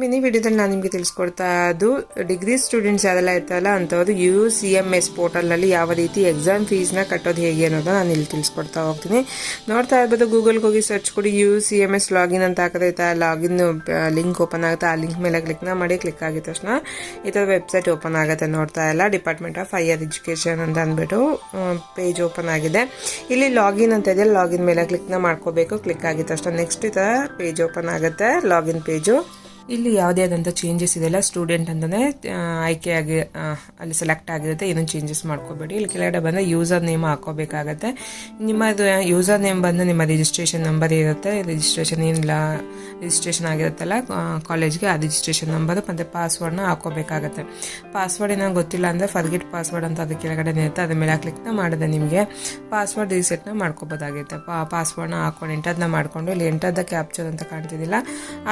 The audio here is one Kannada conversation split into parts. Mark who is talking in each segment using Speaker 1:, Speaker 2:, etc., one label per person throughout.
Speaker 1: ಮಿನಿ ವಿಡಿಯೋದಲ್ಲಿ ನಾನು ನಿಮಗೆ ತಿಳಿಸ್ಕೊಡ್ತಾ ಅದು ಡಿಗ್ರಿ ಸ್ಟೂಡೆಂಟ್ಸ್ ಯಾರೆಲ್ಲ ಇರ್ತಾರಲ್ಲ ಅಂಥವ್ರು ಯು ಸಿ ಎಂ ಎಸ್ ಪೋರ್ಟಲ್ನಲ್ಲಿ ಯಾವ ರೀತಿ ಎಕ್ಸಾಮ್ ಫೀಸ್ನ ಕಟ್ಟೋದು ಹೇಗೆ ಅನ್ನೋದನ್ನ ನಾನು ಇಲ್ಲಿ ತಿಳಿಸ್ಕೊಡ್ತಾ ಹೋಗ್ತೀನಿ. ನೋಡ್ತಾ ಇರ್ಬೋದು ಗೂಗಲ್ಗೆ ಹೋಗಿ ಸರ್ಚ್ ಕೊಡಿ U C M S login ಅಂತ ಹಾಕಿದ್ರೆ ಲಾಗಿನ್ ಲಿಂಕ್ ಓಪನ್ ಆಗುತ್ತೆ. ಆ ಲಿಂಕ್ ಮೇಲೆ ಕ್ಲಿಕ್ನ ಮಾಡಿ ಕ್ಲಿಕ್ ಆಗಿದ ತಕ್ಷಣ ಈ ಥರ ವೆಬ್ಸೈಟ್ ಓಪನ್ ಆಗುತ್ತೆ ನೋಡ್ತಾ ಇಲ್ಲ ಡಿಪಾರ್ಟ್ಮೆಂಟ್ ಆಫ್ ಹೈಯರ್ ಎಜುಕೇಷನ್ ಅಂತ ಅಂದ್ಬಿಟ್ಟು ಪೇಜ್ ಓಪನ್ ಆಗಿದೆ. ಇಲ್ಲಿ ಲಾಗಿನ್ ಅಂತ ಇದೆ. ಲಾಗಿನ್ ಮೇಲೆ ಕ್ಲಿಕ್ನ ಮಾಡ್ಕೋಬೇಕು. ಕ್ಲಿಕ್ ಆಗಿದ ತಕ್ಷಣ ನೆಕ್ಸ್ಟ್ ಈ ಥರ ಪೇಜ್ ಓಪನ್ ಆಗುತ್ತೆ. ಲಾಗಿನ್ ಪೇಜು ಇಲ್ಲಿ ಯಾವುದೇ ಆದಂಥ ಚೇಂಜಸ್ ಇದೆಲ್ಲ ಸ್ಟೂಡೆಂಟ್ ಅಂತಲೇ ಆಯ್ಕೆ ಆಗಿ ಅಲ್ಲಿ ಸೆಲೆಕ್ಟ್ ಆಗಿರುತ್ತೆ, ಏನೂ ಚೇಂಜಸ್ ಮಾಡ್ಕೋಬೇಡಿ. ಇಲ್ಲಿ ಕೆಳಗಡೆ ಬಂದರೆ ಯೂಸರ್ ನೇಮ್ ಹಾಕೋಬೇಕಾಗತ್ತೆ. ನಿಮ್ಮದು ಯೂಸರ್ ನೇಮ್ ಬಂದು ನಿಮ್ಮ ರಿಜಿಸ್ಟ್ರೇಷನ್ ನಂಬರ್ ಇರುತ್ತೆ. ರಿಜಿಸ್ಟ್ರೇಷನ್ ಏನಿಲ್ಲ ರಿಜಿಸ್ಟ್ರೇಷನ್ ಆಗಿರುತ್ತಲ್ಲ ಕಾಲೇಜ್ಗೆ ಆ ರಿಜಿಸ್ಟ್ರೇಷನ್ ನಂಬರ್ ಮತ್ತು ಪಾಸ್ವರ್ಡ್ನ ಹಾಕೋಬೇಕಾಗತ್ತೆ. ಪಾಸ್ವರ್ಡ್ ಏನೋ ಗೊತ್ತಿಲ್ಲ ಅಂದರೆ ಫರ್ಗೆಟ್ ಪಾಸ್ವರ್ಡ್ ಅಂತ ಅದು ಕೆಳಗಡೆ ಇರುತ್ತೆ. ಅದ್ರ ಮೇಲೆ ಕ್ಲಿಕ್ನ ಮಾಡಿದೆ ನಿಮಗೆ ಪಾಸ್ವರ್ಡ್ ರೀಸೆಟ್ನ ಮಾಡ್ಕೋಬೋದಾಗಿರುತ್ತೆ ಪಾ ಪಾಸ್ವರ್ಡ್ನ ಹಾಕೊಂಡು ಎಂಟರ್ನ ಮಾಡಿಕೊಂಡು, ಇಲ್ಲಿ ಎಂಟರ್ದ ಕ್ಯಾಪ್ಚರ್ ಅಂತ ಕಾಣ್ತಿದ್ದಿಲ್ಲ.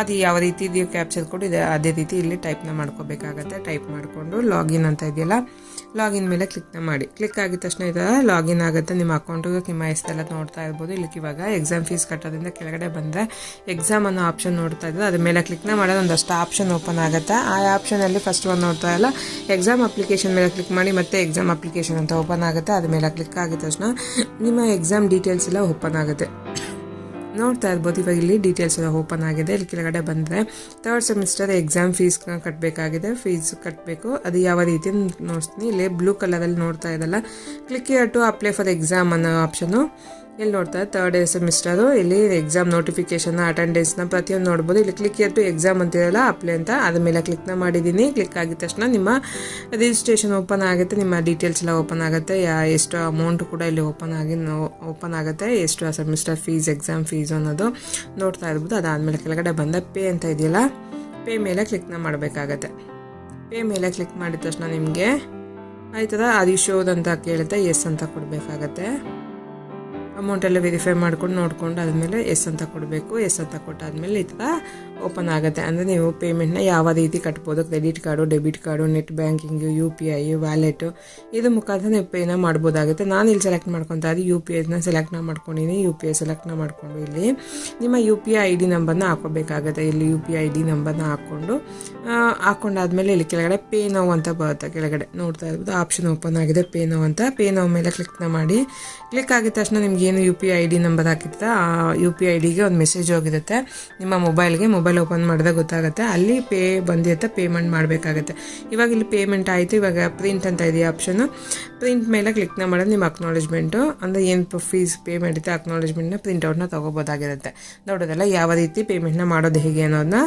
Speaker 1: ಅದು ಯಾವ ರೀತಿ ಇದೆಯೋ ಕ್ಯಾಪ್ಚರ್ ಕೊಟ್ಟು ಇದೆ ಅದೇ ರೀತಿ ಇಲ್ಲಿ ಟೈಪ್ನ ಮಾಡ್ಕೋಬೇಕಾಗತ್ತೆ. ಟೈಪ್ ಮಾಡಿಕೊಂಡು ಲಾಗಿನ್ ಅಂತ ಇದೆಯಲ್ಲ ಲಾಗಿನ್ ಮೇಲೆ ಕ್ಲಿಕ್ನ ಮಾಡಿ. ಕ್ಲಿಕ್ ಆಗಿದ ತಕ್ಷಣ ಇದೆಲ್ಲ ಲಾಗಿನ್ ಆಗುತ್ತೆ. ನಿಮ್ಮ ಅಕೌಂಟಿಗೆ ನಿಮ್ಮ ಹೆಸರೆಲ್ಲ ನೋಡ್ತಾ ಇರ್ಬೋದು. ಇಲ್ಲಿ ಇವಾಗ ಎಕ್ಸಾಮ್ ಫೀಸ್ ಕಟ್ಟೋದ್ರಿಂದ ಕೆಳಗಡೆ ಬಂದರೆ ಎಕ್ಸಾಮ್ ಅನ್ನೋ ಆಪ್ಷನ್ ನೋಡ್ತಾ ಇದ್ದರೆ ಅದ್ರ ಮೇಲೆ ಕ್ಲಿಕ್ನ ಮಾಡೋದು ಒಂದಷ್ಟು ಆಪ್ಷನ್ ಓಪನ್ ಆಗುತ್ತೆ. ಆ ಆಪ್ಷನಲ್ಲಿ ಫಸ್ಟ್ ಒಂದು ನೋಡ್ತಾ ಇಲ್ಲ ಎಕ್ಸಾಮ್ ಅಪ್ಲಿಕೇಶನ್ ಮೇಲೆ ಕ್ಲಿಕ್ ಮಾಡಿ ಮತ್ತೆ ಎಕ್ಸಾಮ್ ಅಪ್ಲಿಕೇಶನ್ ಅಂತ ಓಪನ್ ಆಗುತ್ತೆ. ಅದ್ರ ಮೇಲೆ ಕ್ಲಿಕ್ ಆಗಿದ ತಕ್ಷಣ ನಿಮ್ಮ ಎಕ್ಸಾಮ್ ಡೀಟೇಲ್ಸ್ ಎಲ್ಲ ಓಪನ್ ಆಗುತ್ತೆ. ನೋಡ್ತಾ ಇರ್ಬೋದು, ಇವಾಗ ಇಲ್ಲಿ ಡೀಟೇಲ್ಸ್ ಎಲ್ಲ ಓಪನ್ ಆಗಿದೆ. ಇಲ್ಲಿ ಕೆಳಗಡೆ ಬಂದರೆ ತರ್ಡ್ ಸೆಮಿಸ್ಟರ್ ಎಕ್ಸಾಮ್ ಫೀಸ್ ಕಟ್ಟಬೇಕಾಗಿದೆ ಫೀಸ್ ಕಟ್ಟಬೇಕು ಅದು ಯಾವ ರೀತಿ ನೋಡ್ತೀನಿ ಇಲ್ಲಿ ಬ್ಲೂ ಕಲರಲ್ಲಿ ನೋಡ್ತಾ ಇದ್ದಲ್ಲ click to apply for exam ಅನ್ನೋ ಆಪ್ಷನು ಇಲ್ಲಿ ನೋಡ್ತಾ ತರ್ಡ್ ಸೆಮಿಸ್ಟರು ಇಲ್ಲಿ ಎಕ್ಸಾಮ್ ನೋಟಿಫಿಕೇಶನ್ ಅಟೆಂಡೆನ್ಸ್ನ ಪ್ರತಿಯೊಂದು ನೋಡ್ಬೋದು. ಇಲ್ಲಿ ಕ್ಲಿಕ್ ಇಯರ್ ಟು ಎಕ್ಸಾಮ್ ಅಂತಿರಲ್ಲ ಅಪ್ಲೈ ಅಂತ. ಅದ್ರ ಮೇಲೆ ಕ್ಲಿಕ್ನ ಮಾಡಿದ್ದೀನಿ. ಕ್ಲಿಕ್ ಆಗಿದ ತಕ್ಷಣ ನಿಮ್ಮ ರಿಜಿಸ್ಟ್ರೇಷನ್ ಓಪನ್ ಆಗುತ್ತೆ. ನಿಮ್ಮ ಡೀಟೇಲ್ಸ್ ಎಲ್ಲ ಓಪನ್ ಆಗುತ್ತೆ. ಯಾ, ಎಷ್ಟು ಅಮೌಂಟ್ ಕೂಡ ಇಲ್ಲಿ ಓಪನ್ ಆಗಿ ಓಪನ್ ಆಗುತ್ತೆ. ಎಷ್ಟು ಸೆಮಿಸ್ಟರ್ ಫೀಸ್ ಎಕ್ಸಾಮ್ ಫೀಸ್ ಅನ್ನೋದು ನೋಡ್ತಾ ಇರ್ಬೋದು. ಅದಾದಮೇಲೆ ಕೆಳಗಡೆ ಬಂದ ಪೇ ಅಂತ ಇದೆಯಲ್ಲ ಪೇ ಮೇಲೆ ಕ್ಲಿಕ್ನ ಮಾಡಬೇಕಾಗತ್ತೆ. ಪೇ ಮೇಲೆ ಕ್ಲಿಕ್ ಮಾಡಿದ ತಕ್ಷಣ ನಿಮಗೆ ಆಯ್ತದ? ಅದು ಶೋದ್ ಅಂತ ಕೇಳುತ್ತೆ ಎಸ್ ಅಂತ ಕೊಡಬೇಕಾಗತ್ತೆ. ಅಮೌಂಟ್ ಎಲ್ಲ ವೆರಿಫೈ ಮಾಡ್ಕೊಂಡು ನೋಡ್ಕೊಂಡು ಆದಮೇಲೆ ಎಸ್ ಅಂತ ಕೊಡಬೇಕು. ಎಸ್ ಅಂತ ಕೊಟ್ಟಾದ್ಮೇಲೆ ಈ ಥರ ಓಪನ್ ಆಗುತ್ತೆ. ಅಂದರೆ ನೀವು ಪೇಮೆಂಟ್ನ ಯಾವ ರೀತಿ ಕಟ್ಬೋದು? Credit card debit card net banking U P I wallet ಇದ್ರ ಮುಖಾಂತರ ನೀವು ಪೇನ ಮಾಡ್ಬೋದಾಗುತ್ತೆ. ನಾನು ಇಲ್ಲಿ ಸೆಲೆಕ್ಟ್ ಮಾಡ್ಕೊತಾ ಇದ್ದೀನಿ ಯು ಪಿ ಐನ ಸೆಲೆಕ್ಟ್ನ ಮಾಡ್ಕೊಂಡಿದ್ದೀನಿ ಯು ಪಿ ಐ ಸೆಲೆಕ್ಟ್ನ ಮಾಡಿಕೊಂಡು ಇಲ್ಲಿ ನಿಮ್ಮ U P I I D ನಂಬರ್ನ ಹಾಕೋಬೇಕಾಗುತ್ತೆ. ಇಲ್ಲಿ ಯು ಪಿ ಐ ಡಿ ನಂಬರ್ನ ಹಾಕ್ಕೊಂಡು ಹಾಕ್ಕೊಂಡಾದ್ಮೇಲೆ ಇಲ್ಲಿ ಕೆಳಗಡೆ ಪೇ ನೋವು ಅಂತ ಬರುತ್ತೆ. ಕೆಳಗಡೆ ನೋಡ್ತಾ ಇರ್ಬೋದು. ಆಪ್ಷನ್ ಓಪನ್ ಆಗಿದೆ. ಪೇ ನೋವು ಅಂತ. ಪೇ ನೋವು ಮೇಲೆ ಕ್ಲಿಕ್ನ ಮಾಡಿ. ಕ್ಲಿಕ್ ಆಗಿದ ತಕ್ಷಣ ನಿಮ್ಗೆ ಏನು U P I D number ಹಾಕಿರ್ತಾ ಆ ಯು ಪಿ ಐ ಡಿಗೆ ಒಂದು ಮೆಸೇಜ್ ಹೋಗಿರುತ್ತೆ. ನಿಮ್ಮ ಮೊಬೈಲ್ಗೆ ಮೊಬೈಲ್ ಓಪನ್ ಮಾಡಿದಾಗ ಗೊತ್ತಾಗುತ್ತೆ. ಅಲ್ಲಿ ಪೇ ಬಂದಿರುತ್ತೆ, ಪೇಮೆಂಟ್ ಮಾಡಬೇಕಾಗುತ್ತೆ. ಇವಾಗ ಇಲ್ಲಿ ಪೇಮೆಂಟ್ ಆಯಿತು, ಇವಾಗ ಪ್ರಿಂಟ್ ಅಂತ ಇದೆಯಾ ಆಪ್ಷನು ಪ್ರಿಂಟ್ ಮೇಲೆ ಕ್ಲಿಕ್ನ ಮಾಡೋದು ನಿಮ್ಮ ಅಕ್ನಾಲೇಜ್ಮೆಂಟು ಅಂದರೆ ಏನು ಫೀಸ್ ಪೇ ಮಾಡಿರುತ್ತೆ ಅಕ್ನಾಲೇಜ್ಮೆಂಟ್ನ ಪ್ರಿಂಟ್ಔಟ್ನ ತೊಗೋಬೋದಾಗಿರುತ್ತೆ. ನೋಡೋದಲ್ಲ ಯಾವ ರೀತಿ ಪೇಮೆಂಟ್ನ ಮಾಡೋದು ಹೇಗೆ ಅನ್ನೋದನ್ನ